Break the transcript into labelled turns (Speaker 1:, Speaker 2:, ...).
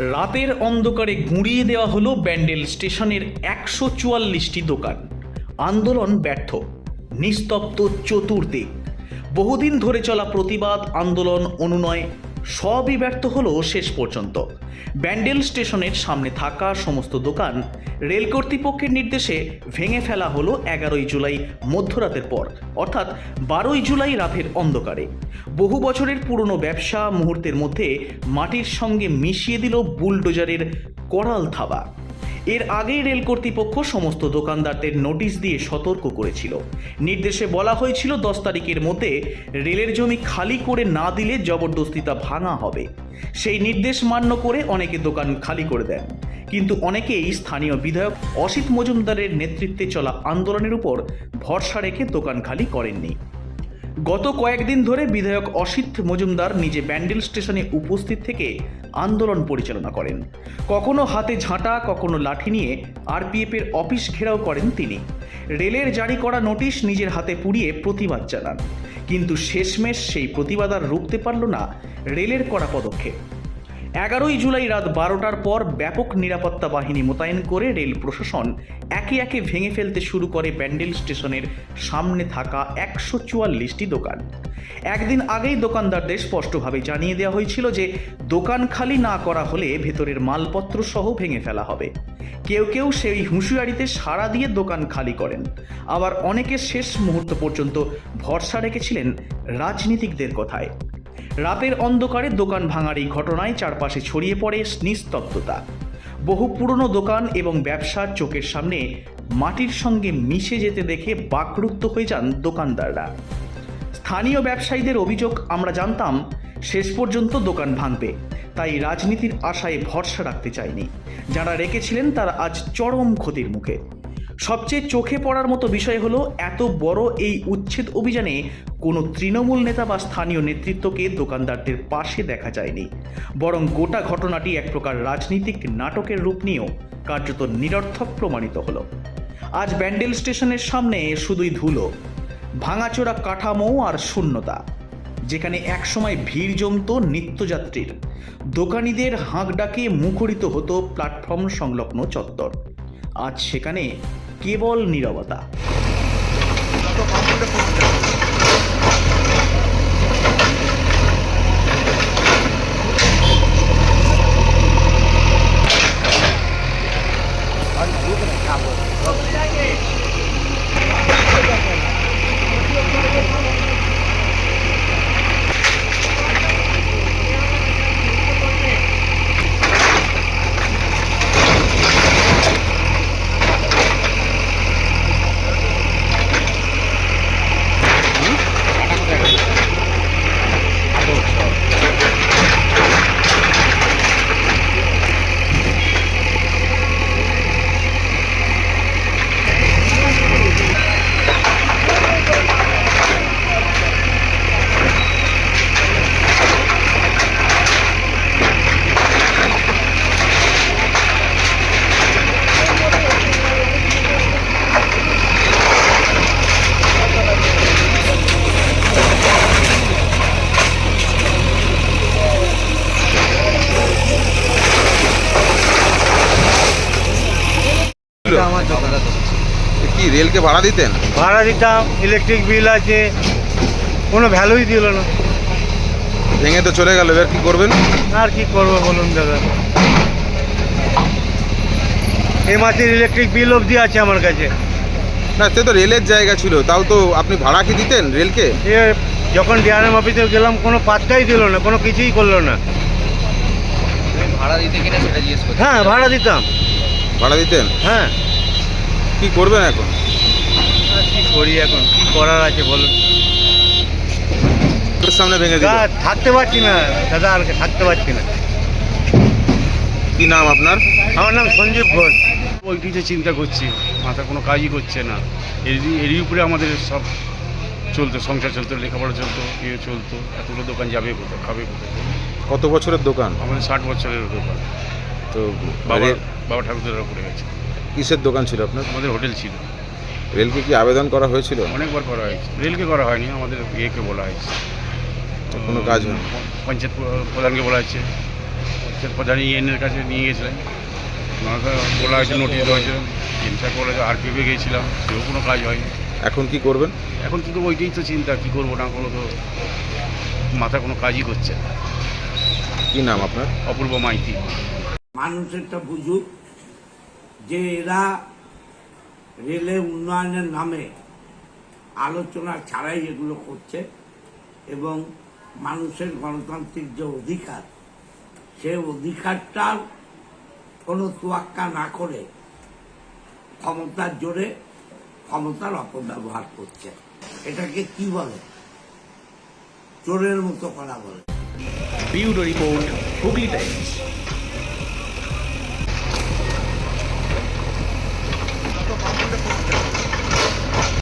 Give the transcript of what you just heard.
Speaker 1: রাতের অন্ধকারে গুঁড়িয়ে দেওয়া হলো ব্যান্ডেল স্টেশনের একশো চুয়াল্লিশটি দোকান। আন্দোলন ব্যর্থ, নিস্তব্ধ চতুর্দিক। বহুদিন ধরে চলা প্রতিবাদ, আন্দোলন, অনুনয় সবই ব্যর্থ হলো শেষ পর্যন্ত। ব্যান্ডেল স্টেশনের সামনে থাকা সমস্ত দোকান রেল কর্তৃপক্ষের নির্দেশে ভেঙে ফেলা হলো এগারোই জুলাই মধ্যরাতের পর, অর্থাৎ বারোই জুলাই রাতের অন্ধকারে। বহু বছরের পুরনো ব্যবসা মুহূর্তের মধ্যে মাটির সঙ্গে মিশিয়ে দিল বুলডোজারের করাল থাবা। এর আগেই রেল কর্তৃপক্ষ সমস্ত দোকানদারদের নোটিশ দিয়ে সতর্ক করেছিল। নির্দেশে বলা হয়েছিল, দশ তারিখের মধ্যে রেলের জমি খালি করে না দিলে জবরদস্তিতা ভাঙা হবে। সেই নির্দেশ মান্য করে অনেকে দোকান খালি করে দেন। কিন্তু অনেকেই স্থানীয় বিধায়ক অসিত মজুমদারের নেতৃত্বে চলা আন্দোলনের উপর ভরসা রেখে দোকান খালি করেননি। গত কয়েকদিন ধরে বিধায়ক অসিত মজুমদার নিজে ব্যান্ডেল স্টেশনে উপস্থিত থেকে আন্দোলন পরিচালনা করেন। কখনো হাতে ঝাঁটা, কখনো লাঠি নিয়ে আরপিএফের অফিস ঘেরাও করেন তিনি। রেলের জারি করা নোটিশ নিজের হাতে পুড়িয়ে প্রতিবাদ জানান। কিন্তু শেষমেশ সেই প্রতিবাদ আর রুখতে পারল না রেলের করা পদক্ষেপ। এগারোই জুলাই রাত বারোটার পর ব্যাপক নিরাপত্তা বাহিনী মোতায়েন করে রেল প্রশাসন একে একে ভেঙে ফেলতে শুরু করে ব্যান্ডেল স্টেশনের সামনে থাকা একশো চুয়াল্লিশটি দোকান। একদিন আগেই দোকানদারদের স্পষ্টভাবে জানিয়ে দেওয়া হয়েছিল যে দোকান খালি না করা হলে ভেতরের মালপত্র সহ ভেঙে ফেলা হবে। কেউ কেউ সেই হুঁশিয়ারিতে সাড়া দিয়ে দোকান খালি করেন। আবার অনেকে শেষ মুহূর্ত পর্যন্ত ভরসা রেখেছিলেন রাজনীতিকদের কথায়। রাতের অন্ধকারে দোকান ভাঙার এই ঘটনায় চারপাশে ছড়িয়ে পড়ে নিস্তব্ধতা। বহু পুরনো দোকান এবং ব্যবসার চোখের সামনে মাটির সঙ্গে মিশে যেতে দেখে বাকরুদ্ধ হয়ে যান দোকানদাররা। স্থানীয় ব্যবসায়ীদের অভিযোগ, আমরা জানতাম, শেষ পর্যন্ত দোকান ভাঙবে। তাই রাজনীতির আশায় ভরসা রাখতে চাইনি। যারা রেখেছিলেন, তারা আজ চরম ক্ষতির মুখে। সবচেয়ে চোখে পড়ার মতো বিষয় হলো এত বড় এই উচ্ছেদ অভিযানে কোনো তৃণমূল নেতা বা স্থানীয় নেতৃত্বকে দোকানদারদের পাশে দেখা যায়নি। বরং গোটা ঘটনাটি এক প্রকার রাজনীতিক নাটকের রূপ নিয়েও কার্যত নিরর্থক প্রমাণিত হলো। আজ ব্যান্ডেল স্টেশনের সামনে শুধুই ধুলো, ভাঙাচোরা কাঠামো আর শূন্যতা, যেখানে একসময় ভিড় জমতো নিত্যযাত্রীর। দোকানিদের হাঁক ডাকে মুখরিত হতো প্ল্যাটফর্ম সংলগ্ন চত্বর। আজ সেখানে কেবল নীরবতা
Speaker 2: এটা আমার দোকান
Speaker 3: কি রেলকে ভাড়া দিতেন?
Speaker 2: ভাড়া দিতাম ইলেকট্রিক বিল আছে কোনো ভ্যালুই দিল না।
Speaker 3: ভেঙে তো চলে গেল এবার কি করবেন?
Speaker 2: আর কি করব বলুন দাদা? এ মাসের ইলেকট্রিক বিল অবধি আছে আমার কাছে।
Speaker 3: না সে তো রেলের জায়গা ছিল তাও তো আপনি ভাড়া কি দিতেন রেলকে?
Speaker 2: এ যখন ডিআরএম অফিসে গেলাম কোনো পাত্তাই দিল না কোনো কিছুই করল না।
Speaker 4: ভাড়া দিতে কিনা সেটা জিজ্ঞেস
Speaker 2: হ্যাঁ ভাড়া দিতাম।
Speaker 3: ভাড়া দিতেন?
Speaker 2: হ্যাঁ।
Speaker 3: কি করবেন এখন?
Speaker 2: কি করি এখন? কি করার আছে বলুন?
Speaker 3: সামনে ভেঙে দিল।
Speaker 2: থাকতে পারছি না। দাদা আর থাকতে পারছি না।
Speaker 3: কি নাম আপনার?
Speaker 2: আমার নাম সঞ্জীব ঘোষ।
Speaker 5: চিন্তা করছি। মাথা কোনো কাজই করছে না। এরই এরই উপরে আমাদের সব চলতো। সংসার চলতো লেখাপড়া চলতো ইয়ে চলতো। এতগুলো দোকান যাবে কোথাও খাবে কোথায়?
Speaker 3: কত বছরের দোকান?
Speaker 5: আমাদের ষাট বছরের দোকান।
Speaker 3: তো
Speaker 5: বাবা বাবা ঠাকুরদারা পড়ে গেছে।
Speaker 3: কিসের দোকান ছিল আপনার?
Speaker 5: আমাদের হোটেল ছিল।
Speaker 3: রেলকে কি আবেদন করা হয়েছিল?
Speaker 5: অনেকবার করা হয়েছে। রেলকে করা হয়নি আমাদের ইয়েকে বলা হয়েছে।
Speaker 3: তো কোনো কাজ হয়নি?
Speaker 5: পঞ্চায়েত প্রধানকে বলা হয়েছে। পঞ্চায়েত প্রধান ইএনের কাছে নিয়ে গেছিলাম ওনাকে বলা হয়েছে নোটিশ দেওয়া হয়েছিল। ইনফ্যাক্ট বলে আরপিএফে গিয়েছিলাম সেও কোনো কাজ হয়নি।
Speaker 3: এখন কি করবেন?
Speaker 5: এখন কিন্তু ওইটাই তো চিন্তা কী করব না কোনো তো মাথা কোনো কাজই করছে না।
Speaker 3: কি নাম আপনার?
Speaker 5: অপূর্ব মাইতি।
Speaker 6: মানুষেরটা বুঝুক যে এরা রেলে উন্নয়নের নামে আলোচনা ছাড়াই এগুলো করছে এবং মানুষের গণতান্ত্রিক যে অধিকার, সে অধিকারটার কোনো তোয়াক্কা না করে ক্ষমতার জোরে ক্ষমতার অপব্যবহার করছে। এটাকে কি বলে? চোরের মতো করা বলে।
Speaker 1: Bureau report Hooghly Times.